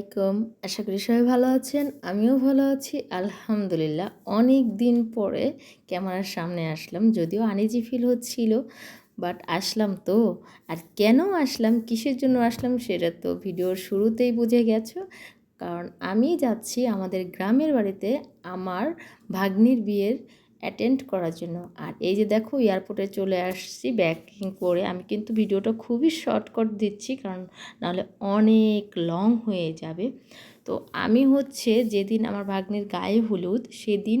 আলাইকুম। আশা করি সবাই ভালো আছেন, আমিও ভালো আছি। আলহামদুলিল্লাহ, অনেক দিন পরে ক্যামেরার সামনে আসলাম, যদিও আনিজি ফিল হচ্ছিল বাট আসলাম তো। আর কেন আসলাম, কিসের জন্য আসলাম সেটা তো ভিডিওর শুরুতেই বুঝে গেছো। কারণ আমি যাচ্ছি আমাদের গ্রামের বাড়িতে, আমার ভাগ্নির বিয়ের অ্যাটেন্ড করার জন্য। আর এই যে দেখো এয়ারপোর্টে চলে আসছি ব্যাকিং করে। আমি কিন্তু ভিডিওটা খুবই শর্টকট দিচ্ছি, কারণ নাহলে অনেক লং হয়ে যাবে। তো আমি হচ্ছে যেদিন আমার ভাগ্নের গায়ে হলুদ, সেদিন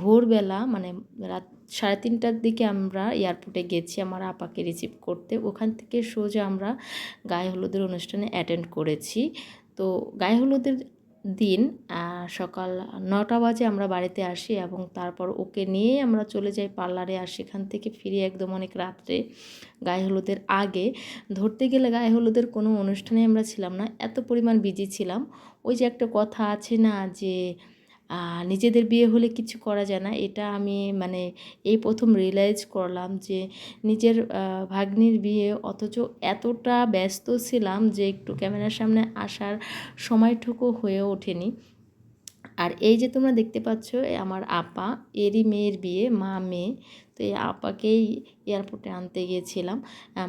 ভোরবেলা মানে রাত সাড়ে তিনটার দিকে আমরা এয়ারপোর্টে গেছি, আমার আপাকে রিসিভ করতে। ওখান থেকে সোজা আমরা গায়ে হলুদের অনুষ্ঠানে অ্যাটেন্ড করেছি। তো গায়ে হলুদের দিন সকাল নটা বাজে আমরা বাড়িতে আসি এবং তারপর ওকে নিয়ে আমরা চলে যাই পার্লারে আর সেখান থেকে ফিরে একদম অনেক রাত্রে গায়ে হলুদের আগে। ধরতে গেলে গায়ে হলুদের কোনো অনুষ্ঠানে আমরা ছিলাম না, এত পরিমাণ বিজি ছিলাম। ওই যে একটা কথা আছে না যে নিজেদের বিয়ে হলে কিছু করা যায় না। এটা আমি মানে এই প্রথম রিয়েলাইজ করলাম যে নিজের ভাগ্নির বিয়ে অথচ এতটা ব্যস্ত ছিলাম যে একটু ক্যামেরার সামনে আসার সময়টুকু হয়ে ওঠেনি। আর এই যে তোমরা দেখতে পাচ্ছ আমার আপা, এরই মেয়ের বিয়ে, মা, মেয়ে। তো এই আপাকেই এয়ারপোর্টে আনতে গিয়েছিলাম।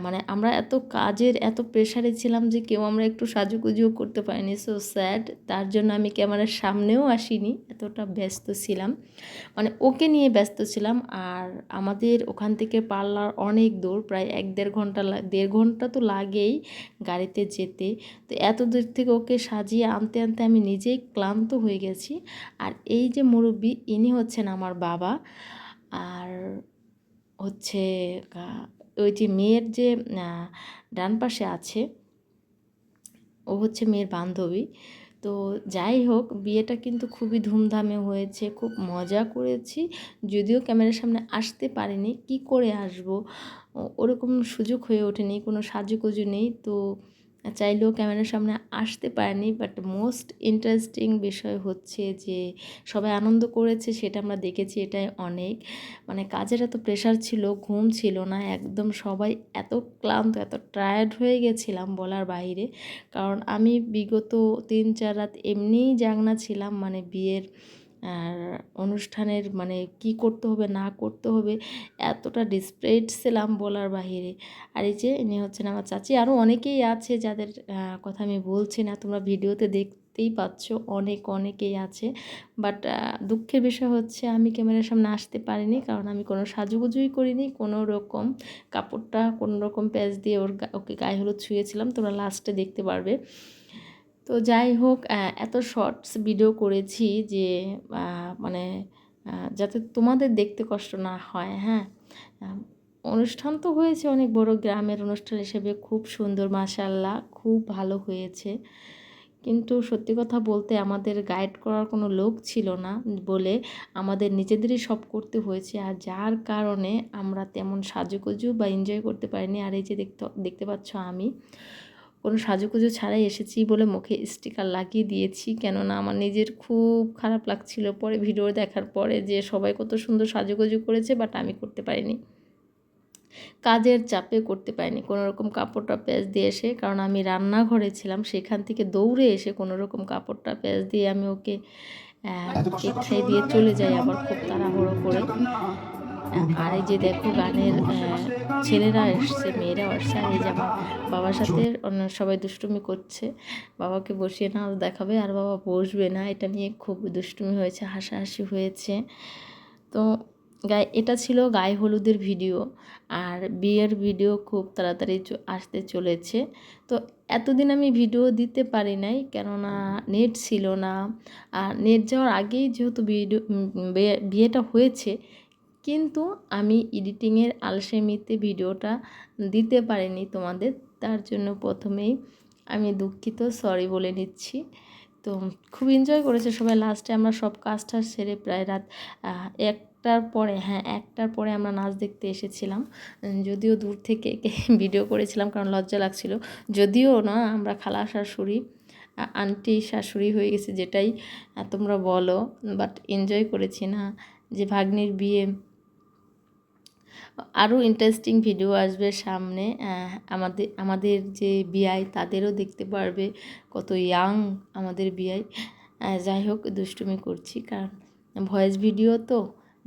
মানে আমরা এত কাজের, এত প্রেশারে ছিলাম যে কেউ আমরা একটু সাজুগুজুও করতে পারিনি। সো স্যাড তার জন্য আমি ক্যামেরার সামনেও আসিনি। এতটা ব্যস্ত ছিলাম। মানে ওকে নিয়ে ব্যস্ত ছিলাম। আর আমাদের ওখান থেকে পার্লার অনেক দূর, প্রায় এক দেড় ঘণ্টা দেড় ঘণ্টা তো লাগেই গাড়িতে যেতে। তো এত দূর থেকে ওকে সাজিয়ে আনতে আনতে আমি নিজেই ক্লান্ত হয়ে গেছি। আর এই যে মুরব্বী, ইনি হচ্ছেন আমার বাবা। হচ্ছে ওই যে মেয়ের যে ডান পাশে আছে, ও হচ্ছে মেয়ের বান্ধবী। তো যাই হোক, বিয়েটা কিন্তু খুবই ধুমধামে হয়েছে, খুব মজা করেছি। যদিও ক্যামেরার সামনে আসতে পারিনি, কি করে আসব? ওরকম সুযোগ হয়ে ওঠেনি, কোনো সাজুগুজু নেই। তো চাইলেও ক্যামেরার সামনে আসতে পারেনি বাট মোস্ট ইন্টারেস্টিং বিষয় হচ্ছে যে সবাই আনন্দ করেছে, সেটা আমরা দেখেছি, এটাই অনেক। মানে কাজের এত প্রেশার ছিল, ঘুম ছিল না, একদম সবাই এত ক্লান্ত, এত টায়ার্ড হয়ে গেছিলাম বলার বাইরে। কারণ আমি বিগত তিন চার রাত এমনিই জাগনা ছিলাম মানে বিয়ের আর অনুষ্ঠানের মানে কি করতে হবে, না করতে হবে, এতটা ডিসপ্রেড ছিলাম বলার বাহিরে। আর এই যে ইনি হচ্ছেন আমার চাচি। আরও অনেকেই আছে যাদের কথা আমি বলছি না, তোমরা ভিডিওতে দেখতেই পাচ্ছ অনেক, অনেকেই আছে। বাট দুঃখের বিষয় হচ্ছে আমি ক্যামেরার সামনে আসতে পারিনি কারণ আমি কোনো সাজুগুজুই করিনি, কোনো রকম কাপড়টা কোনো রকম প্যাচ দিয়ে ওর ওকে গায়ে হলুদ ছুঁয়েছিলাম। তোমরা লাস্টে দেখতে পারবে। তো যাই হোক এত শর্টস ভিডিও করেছি যে মানে যাতে তোমাদের দেখতে কষ্ট না হয় হ্যাঁ? অনুষ্ঠান তো হয়েছে অনেক বড়, গ্রামের অনুষ্ঠান হিসেবে খুব সুন্দর মাসাল্লাহ খুব ভালো হয়েছে। কিন্তু সত্যি কথা বলতে আমাদের গাইড করার কোনো লোক ছিল না বলে আমাদের নিজেদেরই সব করতে হয়েছে। আর যার কারণে আমরা তেমন সাজুগুজু বা এনজয় করতে পারিনি। আর এই যে দেখতে দেখতে পাচ্ছ আমি কোনো সাজুকুজু ছাড়াই এসেছি বলে মুখে স্টিকার লাগিয়ে দিয়েছি। কেননা আমার নিজের খুব খারাপ লাগছিল পরে ভিডিও দেখার পরে যে সবাই কত সুন্দর সাজুগুজু করেছে বাট আমি করতে পারিনি। কাজের চাপে করতে পারিনি। কোনো রকম কাপড়টা প্যাঁচ দিয়ে এসে কারণ আমি রান্নাঘরে ছিলাম সেখান থেকে দৌড়ে এসে কোনো রকম কাপড়টা প্যাঁচ দিয়ে আমি ওকে কেক খাই দিয়ে চলে যাই আবার খুব তাড়াহুড়ো করে। আর এই যে দেখো গানের ছেলেরা এসছে, মেয়েরা আসছে, আর এই যে আমার বাবার সাথে অন্য সবাই দুষ্টুমি করছে। বাবাকে বসিয়ে না দেখাবে, আর বাবা বসবে না। এটা নিয়ে খুব দুষ্টুমি হয়েছে, হাসাহাসি হয়েছে। তো গায়ে, এটা ছিল গায়ে হলুদের ভিডিও, আর বিয়ের ভিডিও খুব তাড়াতাড়ি আসতে চলেছে। তো এতদিন আমি ভিডিও দিতে পারি নাই, কেননা নেট ছিল না। আর নেট যাওয়ার আগেই যেহেতু ভিডিও বিয়েটা হয়েছে কিন্তু আমি এডিটিংয়ের আলসেমিতে ভিডিওটা দিতে পারিনি তোমাদের, তার জন্য প্রথমেই আমি দুঃখিত সরি বলে নিচ্ছি। তো খুব এনজয় করেছে সবাই লাস্টে আমরা সব কাজটা সেরে প্রায় রাত একটার পরে হ্যাঁ একটার পরে আমরা নাচ দেখতে এসেছিলাম। যদিও দূর থেকে ভিডিও করেছিলাম কারণ লজ্জা লাগছিল। যদিও না, আমরা খালা শাশুড়ি আন্টি শাশুড়ি হয়ে গেছে যেটাই তোমরা বলো বাট এনজয় করেছি না যে ভাগ্নির বিয়ে আরও ইন্টারেস্টিং ভিডিও আসবে সামনে আমাদের আমাদের যে বিআই তাদেরও দেখতে পারবে কত ইয়াং আমাদের বিআই যাই হোক, দুষ্টুমি করছি, কারণ ভয়েস ভিডিও তো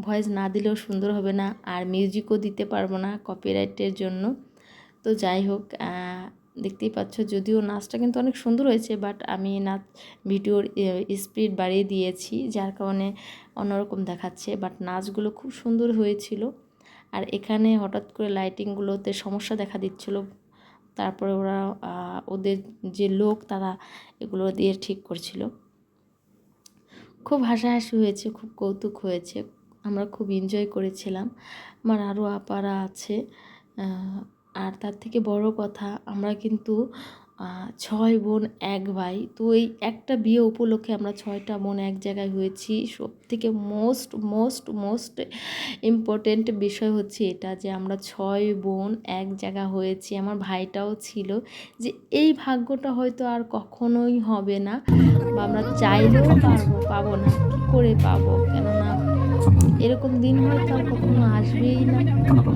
ভয়েস না দিলেও সুন্দর হবে না, আর মিউজিকও দিতে পারব না কপিরাইটের জন্য। তো যাই হোক দেখতেই পাচ্ছ, যদিও নাচটা কিন্তু অনেক সুন্দর হয়েছে বাট আমি নাচ ভিডিওর স্পিড বাড়িয়ে দিয়েছি, যার কারণে অন্যরকম দেখাচ্ছে বাট নাচগুলো খুব সুন্দর হয়েছিল। আর এখানে হঠাৎ করে লাইটিংগুলোতে সমস্যা দেখা দিচ্ছিল। তারপরে ওরা ওদের যে লোক, তারা এগুলো দিয়ে ঠিক করছিল। খুব হাসাহাসি হয়েছে, খুব কৌতুক হয়েছে। আমরা খুব এনজয় করেছিলাম। আমার আরও আপারা আছে। আর তার থেকে বড় কথা, আমরা কিন্তু ছয় বোন, এক ভাই। তো এই একটা বিয়ে উপলক্ষে আমরা ছয়টা বোন এক জায়গায় হয়েছি। সব থেকে মোস্ট মোস্ট মোস্ট ইম্পর্টেন্ট বিষয় হচ্ছে এটা যে আমরা ছয় বোন এক জায়গা হয়েছি। আমার ভাইটাও ছিল যে এই ভাগ্যটা হয়তো আর কখনোই হবে না বা আমরা চাইলেও পারব, পাবো না। কী করে পাবো? কেননা এরকম দিন হয়তো আর কখনো আসবেই না,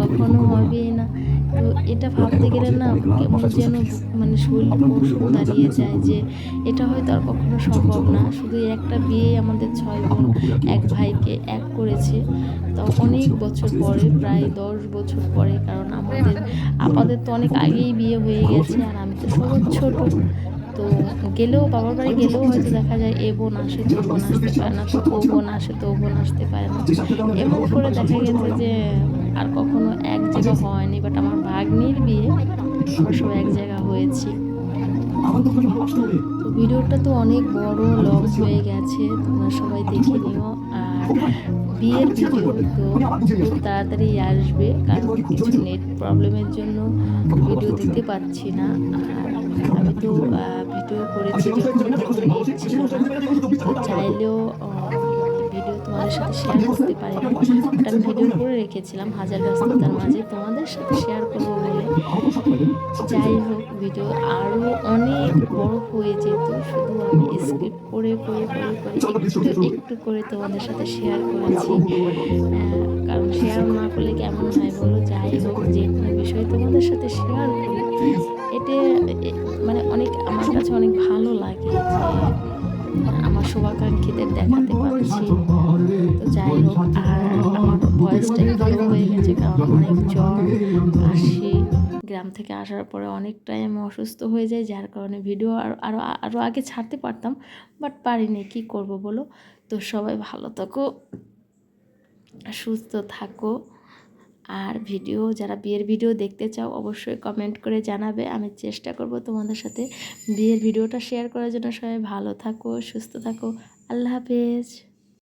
কখনো হবেই না। তো এটা ভাবতে গেলে না কেমন যেন মানে শরীর কৌশল দাঁড়িয়ে যায় যে এটা হয়তো আর কখনো সম্ভব না। শুধু একটা বিয়ে আমাদের ছয় বোন এক ভাইকে এক করেছে। তো অনেক বছর পরে প্রায় দশ বছর পরে কারণ আমাদের আপাদের তো অনেক আগেই বিয়ে হয়ে গেছে আর আমি তো সবার ছোটো। তো গেলেও বাবার বাড়ি গেলেও হয়তো দেখা যায় এ বোন আসে তো বোন আসতে পারে না তো ও বোন আসে তো ও বোন আসতে পারে না। এমন করে দেখা গেছে যে আর কখনো এক জায়গা হয়নি বাট আমার ভাগ্নির বিয়ে সব এক জায়গা হয়েছি। ভিডিওটা তো অনেক বড়, লং হয়ে গেছে, তোমরা সবাই দেখে নিও। আর বিয়ের ভিডিও তো খুব তাড়াতাড়ি আসবে, কারণ কিছু নেট প্রবলেমের জন্য ভিডিও দিতে পারছি না। আর আমি তো ভিডিও করেছি চাইলেও তোমাদের সাথে শেয়ার করতে পারি। না ভিডিও করে রেখেছিলাম হাজার ব্যস্ততার মাঝে। তোমাদের সাথে শেয়ার করব বলে। যাই হোক ভিডিও আরও অনেক বড় হয়ে যেত। শুধু আমি স্কিপ করে করে করে করে একটু একটু করে তোমাদের সাথে শেয়ার করেছি। কারণ শেয়ার না করলে কেমন হয় বলো? যাই হোক, যে কোনো বিষয় তোমাদের সাথে শেয়ার করি। এতে মানে অনেক, আমার কাছে অনেক ভালো লাগে যে, আমার শুভাকাঙ্ক্ষীদের দেখাতে পারছি। তো যাই হোক, আর আমার ভয়েসটা একটু হয়ে গেছে কারণ অনেক জ্বর, কাশি, গ্রাম থেকে আসার পরে অনেকটাই আমি অসুস্থ হয়ে যাই, যার কারণে ভিডিও আরও আরও আরও আগে ছাড়তে পারতাম বাট পারিনি, কী করব বলো? তো সবাই ভালো থাকো, সুস্থ থাকো, আর ভিডিও যারা বিয়ের ভিডিও দেখতে চাও, অবশ্যই কমেন্ট করে জানাবে, আমি চেষ্টা করব তোমাদের সাথে বিয়ের ভিডিওটা শেয়ার করার জন্য সবাই ভালো থাকো, সুস্থ থাকো, আল্লাহ হাফেজ।